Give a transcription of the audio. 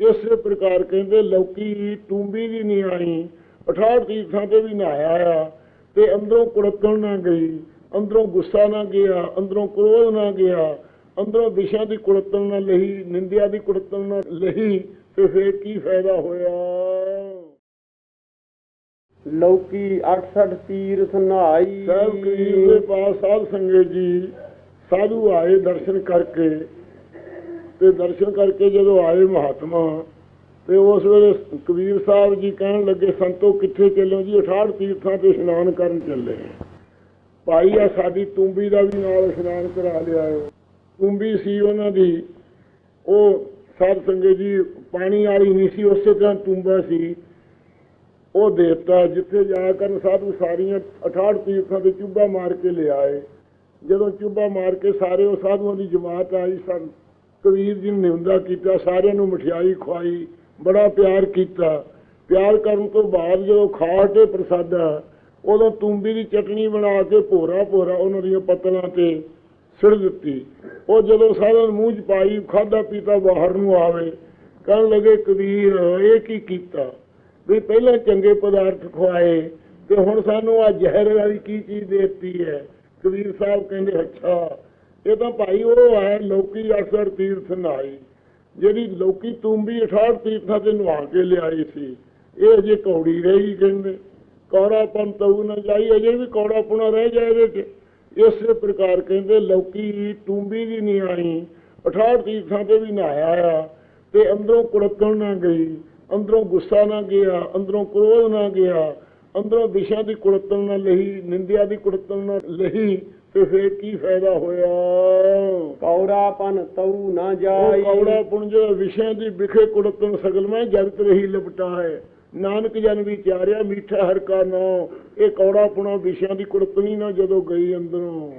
ਇਸੇ ਪ੍ਰਕਾਰ ਕਹਿੰਦੇ ਲੌਕੀ ਟੂੰਬੀ ਦੀ ਨਹੀਂ ਆਈ 68 ਤੀਰਥਾਂ ਤੇ ਵੀ ਨਹਾਇਆ ਆ ਤੇ ਅੰਦਰੋਂ ਕੁੜਕਣ ਨਾ ਗਈ ਅੰਦਰੋਂ ਗੁੱਸਾ ਨਾ ਗਿਆ ਅੰਦਰੋਂ ਕ੍ਰੋਧ ਨਾ ਗਿਆ ਅੰਦਰੋਂ ਦਿਸ਼ਾ ਦੀ ਕੁੜਤਣ ਨਾ ਲਈ ਨਿੰਦਿਆ ਦੀ ਕੁੜਤਣ ਨਾ ਲਈ ਤੇ ਫੇਰ ਕੀ ਫਾਇਦਾ ਹੋਇਆ? ਲੌਕੀ 68 ਤੀਰਥ ਨਹਾਈ। ਸਾਹਿਬ ਕਬੀਰ ਦੇ ਪਾਸ ਸਾਧ ਸੰਗਤ ਜੀ ਸਾਧੂ ਆਏ ਦਰਸ਼ਨ ਕਰਕੇ ਤੇ ਦਰਸ਼ਨ ਕਰਕੇ ਜਦੋਂ ਆਏ ਮਹਾਤਮਾ, ਤੇ ਉਸ ਵੇਲੇ ਕਬੀਰ ਸਾਹਿਬ ਜੀ ਕਹਿਣ ਲੱਗੇ, ਸੰਤੋ, ਕਿੱਥੇ ਚੱਲੋ ਜੀ? 68 ਤੀਰਥਾਂ ਤੇ ਇਸ਼ਨਾਨ ਕਰਨ ਚੱਲੇ ਭਾਈ ਆ ਸਾਡੀ ਤੁੰਬੀ ਦਾ ਵੀ ਨਾਲ ਇਸ਼ਨਾਨ ਕਰਾ ਲਿਆ ਤੁੰਬੀ ਸੀ ਉਹਨਾਂ ਦੀ। ਉਹ ਸਾਧ ਸੰਗਤ ਜੀ, ਪਾਣੀ ਵਾਲੀ ਨਹੀਂ ਸੀ, ਉਸੇ ਤਰ੍ਹਾਂ ਤੁੰਬਾ ਸੀ। ਉਹ ਦੇਵਤਾ ਜਿੱਥੇ ਜਾ ਕਰਨ ਸਾਧੂ ਸਾਰੀਆਂ 68 ਤੀਰਥਾਂ ਤੇ ਚੁੱਭਾ ਮਾਰ ਕੇ ਲਿਆਏ। ਜਦੋਂ ਚੁੱਭਾ ਮਾਰ ਕੇ ਸਾਰੇ ਉਹ ਸਾਧੂਆਂ ਦੀ ਜਮਾਤ ਆਈ, ਸਨ। ਕਬੀਰ ਜੀ ਨੇ ਨਿੰਦਾ ਕੀਤਾ, ਸਾਰਿਆਂ ਨੂੰ ਮਠਿਆਈ ਖਵਾਈ, ਬੜਾ ਪਿਆਰ ਕੀਤਾ। ਪਿਆਰ ਕਰਨ ਤੋਂ ਬਾਅਦ ਜਦੋਂ ਖਾ ਕੇ ਪ੍ਰਸਾਦਾ, ਉਦੋਂ ਤੂੰਬੀ ਦੀ ਚਟਣੀ ਬਣਾ ਕੇ ਭੋਰਾ ਭੋਰਾ ਉਹਨਾਂ ਦੀਆਂ ਪਤਲਾਂ ਤੇ ਸਿੜ ਦਿੱਤੀ। ਉਹ ਜਦੋਂ ਸਾਰਿਆਂ ਨੂੰ ਮੂੰਹ ਚ ਪਾਈ ਖਾਦਾ ਪੀਤਾ, ਬਾਹਰ ਨੂੰ ਆਵੇ, ਕਹਿਣ ਲੱਗੇ, ਕਬੀਰ, ਇਹ ਕੀ ਕੀਤਾ? ਵੀ ਪਹਿਲਾਂ ਚੰਗੇ ਪਦਾਰਥ ਖਵਾਏ ਤੇ ਹੁਣ ਸਾਨੂੰ ਆ ਜ਼ਹਿਰ ਵਾਲੀ ਕੀ ਚੀਜ਼ ਦੇ ਦਿੱਤੀ ਹੈ? ਕਬੀਰ ਸਾਹਿਬ ਕਹਿੰਦੇ, ਅੱਛਾ ਇਹ ਤਾਂ ਭਾਈ ਉਹ ਹੈ ਲੋਕੀ ਅਕਸਰ ਤੀਰਥ ਨਾਈ, ਜਿਹੜੀ ਲੋਕੀ ਤੁੰਬੀ 68 ਤੀਰਥਾਂ ਤੇ ਨਵਾ ਕੇ ਲਿਆਈ ਸੀ। ਇਹ ਅਜੇ ਕੌੜੀ ਰਹੀ ਕਹਿੰਦੇ। ਕੌੜਾਪਨ ਤਉ ਨਾ ਜਾਈ, ਅਜੇ ਵੀ ਕੌੜਾਪੁਣਾ ਰਹਿ ਜਾਏ ਇਹਦੇ ਚ। ਇਸੇ ਪ੍ਰਕਾਰ ਕਹਿੰਦੇ, ਲੋਕੀ ਤੁੰਬੀ ਦੀ ਨਹੀਂ ਆਈ 68 ਤੀਰਥਾਂ ਤੇ ਵੀ ਨਹਾਇਆ ਆ ਤੇ ਅੰਦਰੋਂ ਕੁੜਕਣ ਨਾ ਗਈ, ਅੰਦਰੋਂ ਗੁੱਸਾ ਨਾ ਗਿਆ, ਅੰਦਰੋਂ ਕ੍ਰੋਧ ਨਾ ਗਿਆ, ਅੰਦਰੋਂ ਦਿਸ਼ਾ ਦੀ ਕੁੜਤਣ ਨਾ ਲਈ, ਨਿੰਦਿਆ ਦੀ ਕੁੜਤਣ ਨਾ ਲਈ। ਤੇ ਫੇਰ ਕੀ ਫਾਇਦਾ ਹੋਇਆ? ਕੌੜਾਪਨ ਤਉ ਨਾ ਜਾਈ। ਕੌੜਾ ਪੁੰਜ ਵਿਸ਼ਿਆਂ ਦੀ ਵਿਖੇ ਕੁੜਤਣ ਸਗਲ ਮੈਂ ਜਗਤ ਰਹੀ ਲਿਪਟਾ ਹੈ। ਨਾਨਕ ਜਨ ਵਿਚਾਰਿਆ ਮੀਠਾ ਹਰ ਕਾ ਨਾਮ ਇਹ ਕੌੜਾ ਪੁਣਾ ਵਿਸ਼ਿਆਂ ਦੀ ਕੁੜਤਣੀ ਨਾ ਜਦੋਂ ਗਈ ਅੰਦਰੋਂ।